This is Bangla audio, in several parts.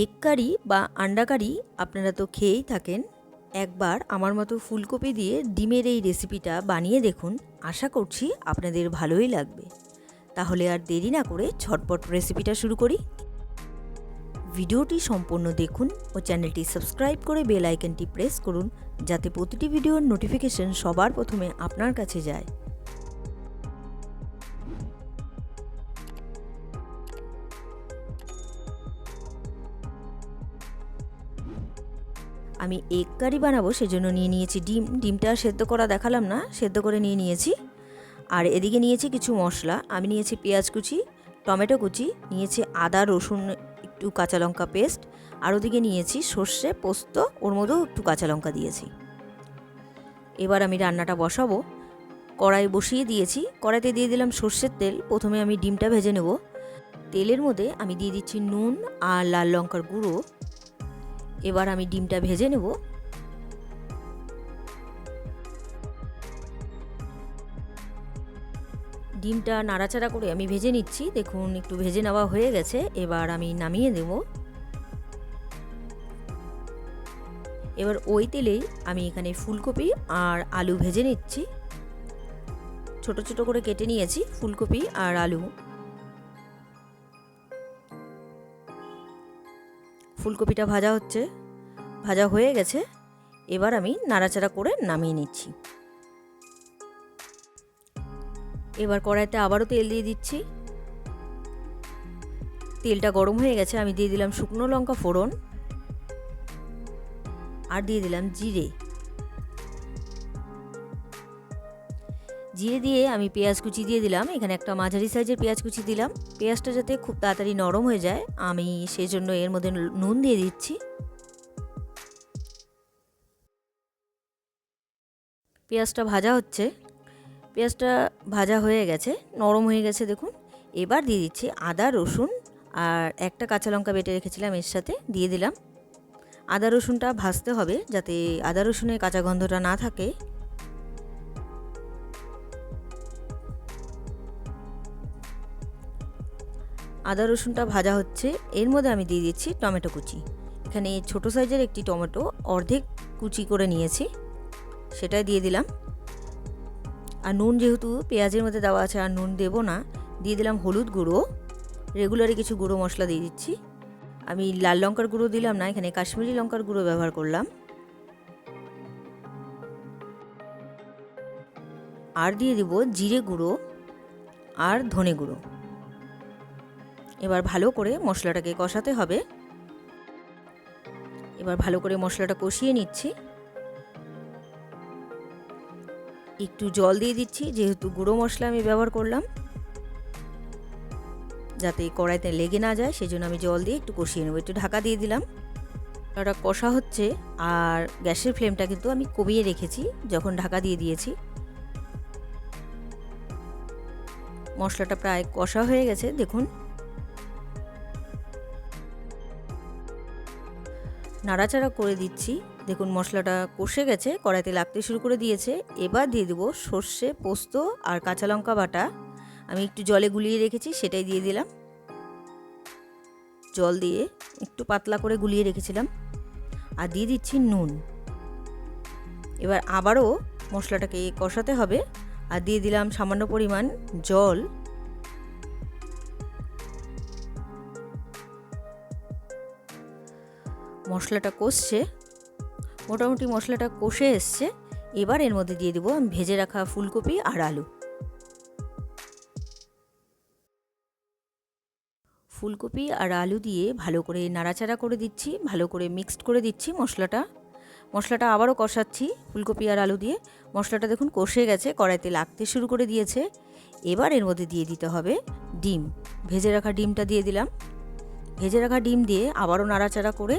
এগ কারি বা আন্ডা কারি আপনারা তো খেয়েই থাকেন, একবার আমার মতো ফুলকপি দিয়ে ডিমের এই রেসিপিটা বানিয়ে দেখুন, আশা করছি আপনাদের ভালোই লাগবে। তাহলে আর দেরি না করে ঝটপট রেসিপিটা শুরু করি। ভিডিওটি সম্পূর্ণ দেখুন ও চ্যানেলটি সাবস্ক্রাইব করে বেল আইকনটি প্রেস করুন, যাতে প্রতিটি ভিডিওর নোটিফিকেশন সবার প্রথমে আপনার কাছে যায়। আমি এগ কারি বানাবো, সেজন্য নিয়ে নিয়েছি ডিম। ডিমটা সেদ্ধ করা দেখালাম না, সেদ্ধ করে নিয়ে নিয়েছি। আর এদিকে নিয়েছি কিছু মশলা। আমি নিয়েছি পেঁয়াজ কুচি, টমেটো কুচি, নিয়েছি আদা, রসুন, একটু কাঁচা লঙ্কা পেস্ট, আর ওদিকে নিয়েছি সর্ষে, পোস্ত, ওর মধ্যেও একটু কাঁচা লঙ্কা দিয়েছি। এবার আমি রান্নাটা বসাবো। কড়াই বসিয়ে দিয়েছি। কড়াইতে দিয়ে দিলাম সর্ষের তেল। প্রথমে আমি ডিমটা ভেজে নেব। তেলের মধ্যে আমি দিয়ে দিচ্ছি নুন আর লাল লঙ্কার গুঁড়ো। এবার আমি ডিমটা ভেজে নেব। ডিমটা নাড়াচাড়া করে আমি ভেজে নিচ্ছি। দেখুন, একটু ভেজে নেওয়া হয়ে গেছে। এবার আমি নামিয়ে দেব। এবার ওই তেলেই আমি এখানে ফুলকপি আর আলু ভেজে নিচ্ছি। ছোট ছোট করে কেটে নিয়েছি ফুলকপি আর আলু। ফুলকপিটা ভাজা হচ্ছে। ভাজা হয়ে গেছে। এবার আমি নাড়াচাড়া করে নামিয়ে নিচ্ছি। এবার কড়াইতে আবারও তেল দিয়ে দিচ্ছি। তেলটা গরম হয়ে গেছে, আমি দিয়ে দিলাম শুকনো লঙ্কা ফোড়ন আর দিয়ে দিলাম জিরে। জিরে দিয়ে আমি পেঁয়াজ কুচি দিয়ে দিলাম। এখানে একটা মাঝারি সাইজের পেঁয়াজ কুচি দিলাম। পেঁয়াজটা যাতে খুব তাড়াতাড়ি নরম হয়ে যায়, আমি সেই জন্য এর মধ্যে নুন দিয়ে দিচ্ছি। পেঁয়াজটা ভাজা হচ্ছে। পেঁয়াজটা ভাজা হয়ে গেছে, নরম হয়ে গেছে দেখুন। এবার দিয়ে দিচ্ছি আদা, রসুন আর একটা কাঁচা লঙ্কা বেটে রেখেছিলাম এর সাথে, দিয়ে দিলাম। আদা, রসুনটা ভাজতে হবে যাতে আদা, রসুনের কাঁচা গন্ধটা না থাকে। আদা, রসুনটা ভাজা হচ্ছে, এর মধ্যে আমি দিয়ে দিচ্ছি টমেটো কুচি। এখানে ছোট সাইজের একটি টমেটো অর্ধেক কুচি করে নিয়েছি। সেটাই দিয়ে দিলাম। আর নুন যেহেতু পেঁয়াজের মধ্যে দেওয়া আছে, আর নুন দেবো না, দিয়ে দিলাম হলুদ গুঁড়ো। রেগুলারে কিছু গুঁড়ো মশলা দিয়ে দিচ্ছি। আমি লাল লঙ্কার গুঁড়ো দিলাম না, এখানে কাশ্মীরি লঙ্কার গুঁড়ো ব্যবহার করলাম। আর দিয়ে দিব জিরে গুঁড়ো আর ধনে গুঁড়ো। এবার ভালো করে মশলাটাকে কষাতে হবে। এবার ভালো করে মশলাটা কষিয়ে নিচ্ছি। একটু জল দিয়ে দিচ্ছি, যেহেতু গুঁড়ো মশলা আমি ব্যবহার করলাম। যাতে কড়াইতে লেগে না যায় সেই জন্য আমি জল দিয়ে একটু কষিয়ে নেব। একটু ঢাকা দিয়ে দিলাম। ওটা কষা হচ্ছে, আর গ্যাসের ফ্লেমটা কিন্তু আমি কমিয়ে রেখেছি, যখন ঢাকা দিয়ে দিয়েছি। মশলাটা প্রায় কষা হয়ে গেছে, দেখুন। নাড়াচাড়া করে দিচ্ছি। দেখুন, মশলাটা কষে গেছে, কড়াইতে লাগতে শুরু করে দিয়েছে। এবার দিয়ে দেবো সর্ষে, পোস্ত আর কাঁচা লঙ্কা বাটা। আমি একটু জলে গুলিয়ে রেখেছি, সেটাই দিয়ে দিলাম। জল দিয়ে একটু পাতলা করে গুলিয়ে রেখেছিলাম। আর দিয়ে দিচ্ছি নুন। এবার আবারও মশলাটাকে কষাতে হবে। আর দিয়ে দিলাম সামান্য পরিমাণ জল। মশলাটা কষছে। মোটামুটি মশলাটা কষে এসছে। এবার এর মধ্যে দিয়ে দেবো আমি ভেজে রাখা ফুলকপি আর আলু। ফুলকপি আর আলু দিয়ে ভালো করে নাড়াচাড়া করে দিচ্ছি, ভালো করে মিক্সড করে দিচ্ছি মশলাটা। মশলাটা আবারও কষাচ্ছি ফুলকপি আর আলু দিয়ে। মশলাটা দেখুন কষে গেছে, কড়াইতে লাগতে শুরু করে দিয়েছে। এবার এর মধ্যে দিয়ে দিতে হবে ডিম। ভেজে রাখা ডিমটা দিয়ে দিলাম। ভেজে রাখা ডিম দিয়ে আবারও নাড়াচাড়া করে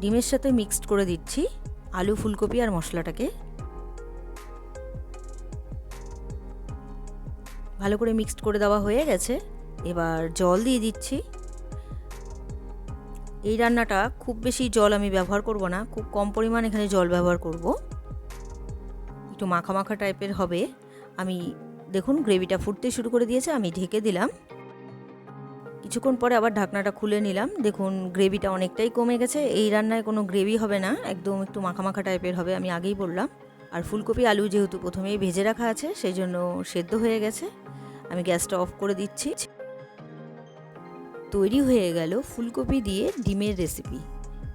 ডিমের সাথে মিক্সড করে দিচ্ছি। আলু, ফুলকপি আর মশলাটাকে ভালো করে মিক্সড করে দেওয়া হয়ে গেছে। এবার জল দিয়ে দিচ্ছি। এই রান্নাটা খুব বেশি জল আমি ব্যবহার করব না, খুব কম পরিমাণ এখানে জল ব্যবহার করব। একটু মাখা মাখা টাইপের হবে। আমি দেখুন গ্রেভিটা ফুটতে শুরু করে দিয়েছে, আমি ঢেকে দিলাম। কিছুক্ষণ পরে আবার ঢাকনাটা খুলে নিলাম। দেখুন গ্রেভিটা অনেকটাই কমে গেছে। এই রান্নায় কোনো গ্রেভি হবে না। একদম একটু মাখা মাখা টাইপের হবে, আমি আগেই বললাম। আর ফুলকপি, আলু যেহেতু প্রথমেই ভেজে রাখা আছে সেই জন্য সেদ্ধ হয়ে গেছে। আমি গ্যাসটা অফ করে দিচ্ছি। তৈরি হয়ে গেল ফুলকপি দিয়ে ডিমের রেসিপি